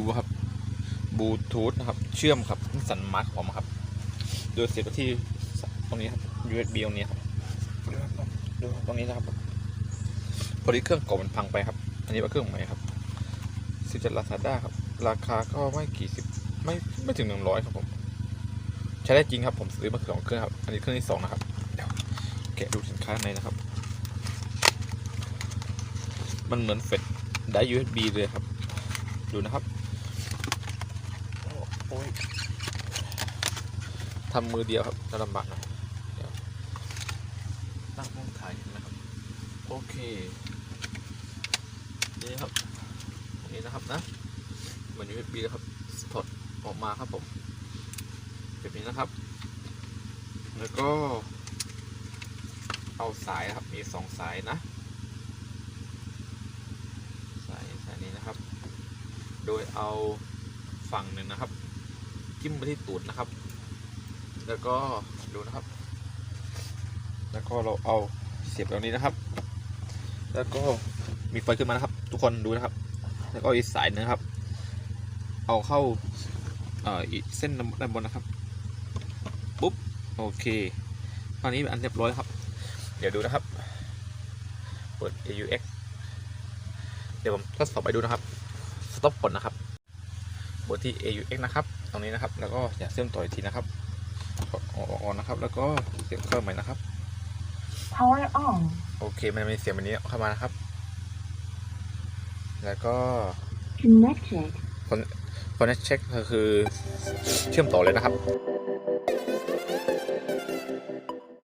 วครับบลูทูธนะครับ เชื่อมครับสันมาร์คผมครับ โดยเสียบที่ตรงนี้ครับ USB ตรงนี้ครับดูครับดูตรงนี้นะครับ พอดีเครื่องเก่ามันพังไปครับ อันนี้เป็นเครื่องใหม่ครับซื้อจากลาซาด้าครับ ราคาก็ไม่กี่สิบไม่ไม่ถึงหนึ่งร้อยครับผม ใช้ได้จริงครับผมซื้อมาสองเครื่องครับ อันนี้เครื่องที่สองนะครับ เดี๋ยวแกะดูสินค้าในนะครับ มันเหมือนเฟดได้ USB เลยครับ ดูนะครับ ทำมือเดียวครับจะลำบากหน่อยตั้งห้องถ่ายนะครับ โอเค นี่ครับ นี่นะครับนะ เหมือน USB เลยครับถอดออกมาครับผมแบบนี้นะครับ แล้วก็เอาสายนะครับ มีสองสายนะ สายสายนี้นะครับ โดยเอาฝั่งหนึ่งนะครับ จิ้มไปที่ตูดนะครับ แล้วก็ดูนะครับ แล้วก็เราเอาเสียบตรงนี้นะครับ แล้วก็มีไฟขึ้นมานะครับ ทุกคนดูนะครับ แล้วก็อีกสายหนึงครับ เอาเข้าเอ่ออีกเส้นด้านบนนะครับปุ๊บโอเคตอนนี้อันเรียบร้อยครับ เดี๋ยวดูนะครับเปิด AUX เดี๋ยวผมทดสอบไปดูนะครับ สต็อปผลนะครับ บทที่ AUX นะครับ ตรงนี้นะครับ แล้วก็อย่าเชื่อมต่ออีกทีนะครับกดออกออกนะครับ แล้วก็เสียบเข้าใหม่นะครับ Power on. โอเค มันมีเสียงแบบนี้เข้ามานะครับ แล้วก็ Connected. คนคนเช็คก็คือเชื่อมต่อเลยนะครับ